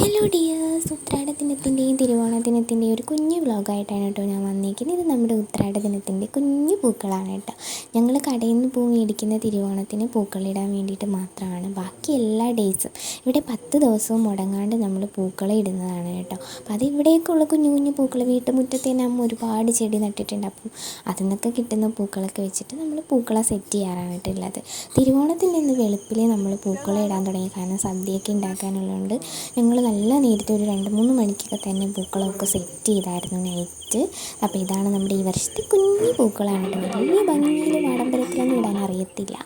Hello, dear. Dears ഉത്രാട ദിനത്തിന്റെയും തിരുവോണ ദിനത്തിന്റെയും ഒരു കുഞ്ഞു വ്ളോഗായിട്ടാണ് കേട്ടോ ഞാൻ വന്നിരിക്കുന്നത് ഇത് നമ്മുടെ ഉത്രാട ദിനത്തിന്റെ കുഞ്ഞു പൂക്കളാണ് കേട്ടോ. ഞങ്ങൾ കടയിൽ നിന്ന് പൂ മേടിക്കുന്ന തിരുവോണത്തിന് പൂക്കളിടാൻ വേണ്ടിയിട്ട് മാത്രമാണ്. ബാക്കി എല്ലാ ഡേയ്സും ഇവിടെ പത്ത് ദിവസവും മുടങ്ങാണ്ട് നമ്മൾ പൂക്കളെ ഇടുന്നതാണ് കേട്ടോ. അപ്പോൾ അത് ഇവിടെയൊക്കെ ഉള്ള കുഞ്ഞു കുഞ്ഞു പൂക്കൾ വീട്ടുമുറ്റത്ത് അമ്മ ഒരുപാട് ചെടി നട്ടിട്ടുണ്ട്. അപ്പം അതിൽ നിന്നൊക്കെ കിട്ടുന്ന പൂക്കളൊക്കെ വെച്ചിട്ട് നമ്മൾ പൂക്കളെ സെറ്റ് ചെയ്യാറായിട്ടുള്ളത് തിരുവോണത്തിന്റെ ഇന്ന് വെളുപ്പിലേ നമ്മൾ പൂക്കളെ ഇടാൻ തുടങ്ങി. കാരണം സദ്യയൊക്കെ ഉണ്ടാക്കാനുള്ളതുകൊണ്ട് ഞങ്ങൾ നല്ല നേരത്തെ ഒരു രണ്ട് മൂന്ന് മണിക്കൊക്കെ തന്നെ പൂക്കളൊക്കെ സെറ്റ് ചെയ്തായിരുന്നു നൈറ്റ് അപ്പോൾ ഇതാണ് നമ്മുടെ ഈ വർഷത്തെ കുഞ്ഞു പൂക്കളാണ് കേട്ടോ. വലിയ ഭംഗിയിൽ ആഡംബരത്തിലൊന്നും ഇടാൻ അറിയത്തില്ല.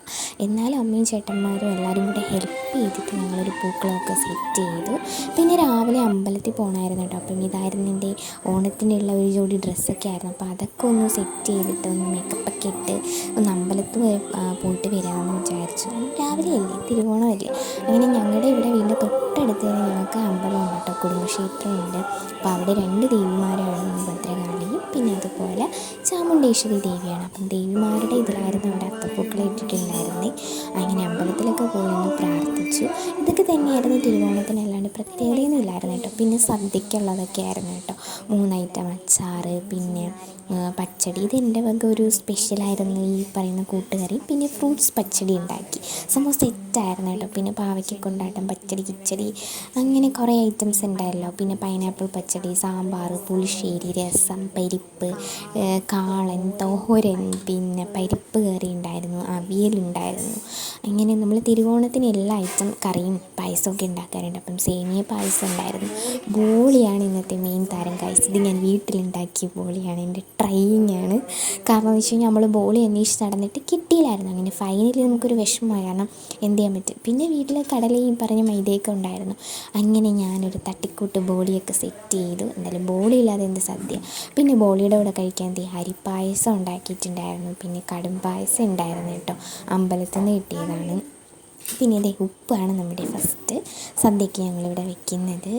എന്നാലും അമ്മയും ചേട്ടന്മാരും എല്ലാവരും കൂടെ ഹെൽപ്പ് ചെയ്തിട്ട് ഞങ്ങളൊരു പൂക്കളമൊക്കെ സെറ്റ് ചെയ്തു. പിന്നെ രാവിലെ അമ്പലത്തിൽ പോകണമായിരുന്നു കേട്ടോ അപ്പം ഇതായിരുന്നു എന്റെ ഓണത്തിനുള്ള ഒരു ജോഡി ഡ്രസ്സൊക്കെ ആയിരുന്നു. അപ്പോൾ അതൊക്കെ ഒന്ന് സെറ്റ് ചെയ്തിട്ട് ഒന്ന് മേക്കപ്പൊക്കെ ഇട്ട് ഒന്ന് അമ്പലത്തിൽ പോയി പോയിട്ട് വരാമെന്ന് വിചാരിച്ചു. രാവിലെ അല്ലേ? തിരുവോണമല്ലേ അങ്ങനെ ഞങ്ങളുടെ ഇവിടെ വീടിന്റെ തൊട്ടടുത്ത് തന്നെ ഞങ്ങൾക്ക് അമ്പലമുണ്ട് കേട്ടോ കുടുംബക്ഷേത്രമുണ്ട്. അപ്പോൾ അവിടെ രണ്ട് ദേവിമാരാണ് ഭദ്രകാളിയും പിന്നെ അതുപോലെ ചാമുണ്ടേശ്വരി ദേവിയാണ്. അപ്പം ദേവിമാരുടെ ഇതിലായിരുന്നു അവിടെ അത്തപ്പൂക്കൾ ഇട്ടിട്ടുണ്ടായിരുന്നത്. അങ്ങനെ അമ്പലത്തിലൊക്കെ പോയി ഒന്ന് പ്രാർത്ഥിച്ചു. ഇതൊക്കെ തന്നെയായിരുന്നു തിരുവോണത്തിന് അല്ലാണ്ട് പ്രത്യേകതയൊന്നും ഇല്ലായിരുന്നു കേട്ടോ. പിന്നെ സദ്യക്കുള്ളതൊക്കെ ആയിരുന്നു കേട്ടോ. മൂന്ന് ഐറ്റം അച്ചാറ് പിന്നെ പച്ചടി. ഇത് എന്റെ വക ഒരു സ്പെഷ്യലായിരുന്നു ഈ പറയുന്ന കൂട്ടുകറി. പിന്നെ ഫ്രൂട്ട്സ് പച്ചടി ഉണ്ടാക്കി. സംഭവം സെറ്റായിരുന്നു കേട്ടോ. പിന്നെ പാവയ്ക്ക കൊണ്ടാട്ടം പച്ചടി കിച്ചടി അങ്ങനെ കുറേ ഐറ്റംസ് ഉണ്ടായല്ലോ. പിന്നെ പൈനാപ്പിൾ പച്ചടി സാമ്പാർ പുളിശ്ശേരി രസം പരിപ്പ് കാളൻ തോരൻ പിന്നെ പരിപ്പ് കറി ഉണ്ടായിരുന്നു അവിയലുണ്ടായിരുന്നു അങ്ങനെ നമ്മൾ തിരുവോണത്തിന് എല്ലാ ഐറ്റം കറിയും പായസമൊക്കെ ഉണ്ടാക്കാറുണ്ട്. അപ്പം സേമിയ പായസം ഉണ്ടായിരുന്നു. ബോളിയാണ് ഇന്നത്തെ മെയിൻ താരം കഴിച്ചത് ഇത് ഞാൻ വീട്ടിലുണ്ടാക്കിയ ബോളിയാണ്. എന്റെ ട്രൈയിങ് ആണ്. കാരണം എന്ന് വെച്ച് കഴിഞ്ഞാൽ നമ്മൾ ബോളി അന്വേഷിച്ച് നടന്നിട്ട് കിട്ടിയില്ലായിരുന്നു. അങ്ങനെ ഫൈനലി നമുക്കൊരു വിഷമമായി. കാരണം എന്ത് ചെയ്യാൻ പറ്റും? പിന്നെ വീട്ടിൽ കടലയും പറഞ്ഞ മൈദയൊക്കെ ഉണ്ടായിരുന്നു. അങ്ങനെ ഞാനൊരു തട്ടിക്കൂട്ട് ബോളിയൊക്കെ സെറ്റ് ചെയ്തു. എന്തായാലും ബോളി ഇല്ലാതെ എന്ത് സദ്യ പിന്നെ ബോളിയുടെ കൂടെ കഴിക്കാൻ എന്ത്? അരിപ്പായസം ഉണ്ടാക്കിയിട്ടുണ്ടായിരുന്നു. പിന്നെ കടും പായസം ഉണ്ടായിരുന്നു കേട്ടോ. അമ്പലത്തിൽ നിന്ന് കിട്ടിയതാണ്. പിന്നെ ഇതേ ഉപ്പാണ് നമ്മുടെ ഫസ്റ്റ് സദ്യക്ക് ഞങ്ങളിവിടെ വെക്കുന്നത്.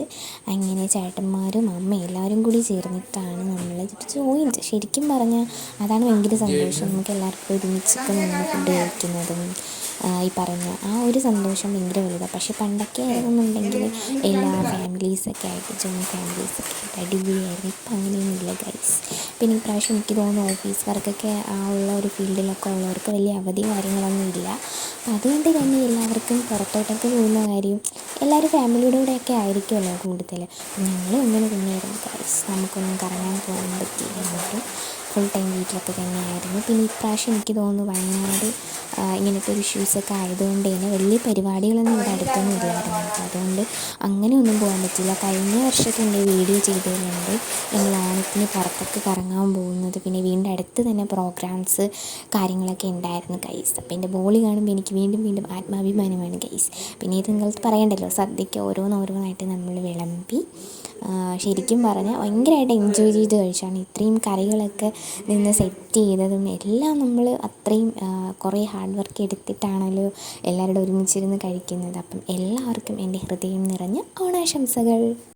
അങ്ങനെ ചേട്ടന്മാരും അമ്മ എല്ലാവരും കൂടി ചേർന്നിട്ടാണ് നമ്മൾ ജോയിന്റ് ശരിക്കും പറഞ്ഞാൽ അതാണ് ഭയങ്കര സന്തോഷം. നമുക്ക് എല്ലാവർക്കും ഒരുമിച്ചൊക്കെ നിന്ന് ഫുഡ് കഴിക്കുന്നതും ഈ പറഞ്ഞ ആ ഒരു സന്തോഷം ഭയങ്കര വലുതാണ് പക്ഷെ പണ്ടൊക്കെ ആയിരുന്നുണ്ടെങ്കിൽ എല്ലാ ഫാമിലീസൊക്കെ ആയിട്ട് ജോയിൻ ഫാമിലീസൊക്കെ ആയിട്ട് അടിപൊളിയായിരുന്നു. ഇപ്പം അങ്ങനെയൊന്നുമില്ല ഗൈസ് പിന്നെ ഇപ്രാവശ്യം എനിക്ക് തോന്നുന്നു ഓഫീസ് വർക്കൊക്കെ ആ ഉള്ള ഒരു ഫീൽഡിലൊക്കെ ഉള്ളവർക്ക് വലിയ അവധി കാര്യങ്ങളൊന്നും ഇല്ല. അപ്പം അതുകൊണ്ട് തന്നെ എല്ലാവർക്കും പുറത്തോട്ടൊക്കെ പോകുന്ന കാര്യം എല്ലാവരും ഫാമിലിയുടെ കൂടെയൊക്കെ ആയിരിക്കുമല്ലോ കൂടുതൽ. ഞങ്ങളും അങ്ങനെ തന്നെയായിരുന്നു ഗൈസ് നമുക്കൊന്നും കറങ്ങാൻ പോകാൻ പറ്റിയില്ല. ഫുൾ ടൈം വീട്ടിലൊക്കെ തന്നെയായിരുന്നു. പിന്നെ ഇപ്രാവശ്യം എനിക്ക് തോന്നുന്നു വയനാട് ഇങ്ങനത്തെ ഒരു ഇഷ്യൂസൊക്കെ ആയതുകൊണ്ട് തന്നെ വലിയ പരിപാടികളൊന്നും ഇവിടെ അടുത്തൊന്നും ഇല്ലായിരുന്നു. അതുകൊണ്ട് അങ്ങനെയൊന്നും പോകാൻ പറ്റില്ല. കഴിഞ്ഞ വർഷത്തെ എന്റെ വീഡിയോ ചെയ്തതുകൊണ്ട് ഞങ്ങൾ ഓണത്തിന് പുറത്തൊക്കെ കറങ്ങാൻ പോകുന്നത്. പിന്നെ വീണ്ടും അടുത്ത് തന്നെ പ്രോഗ്രാംസ് കാര്യങ്ങളൊക്കെ ഉണ്ടായിരുന്നു കൈസ് അപ്പോൾ എന്റെ ബോളി കാണുമ്പോൾ എനിക്ക് വീണ്ടും വീണ്ടും ആത്മാഭിമാനമാണ് കൈസ് പിന്നെ ഇത് നിങ്ങൾക്ക് പറയണ്ടല്ലോ സദ്യയ്ക്ക് ഓരോന്നോരോന്നായിട്ട് നമ്മൾ വിളമ്പി ശരിക്കും പറഞ്ഞാൽ ഭയങ്കരമായിട്ട് എൻജോയ് ചെയ്ത് കഴിച്ചാണ്. ഇത്രയും കറികളൊക്കെ നിന്ന് സെറ്റ് ചെയ്തതും എല്ലാം നമ്മൾ അത്രയും കുറേ ഹാർഡ് വർക്ക് എടുത്തിട്ടാണല്ലോ എല്ലാവരോടും ഒരുമിച്ചിരുന്ന് കഴിക്കുന്നത്. അപ്പം എല്ലാവർക്കും എന്റെ ഹൃദയം നിറഞ്ഞ ഓണാശംസകൾ.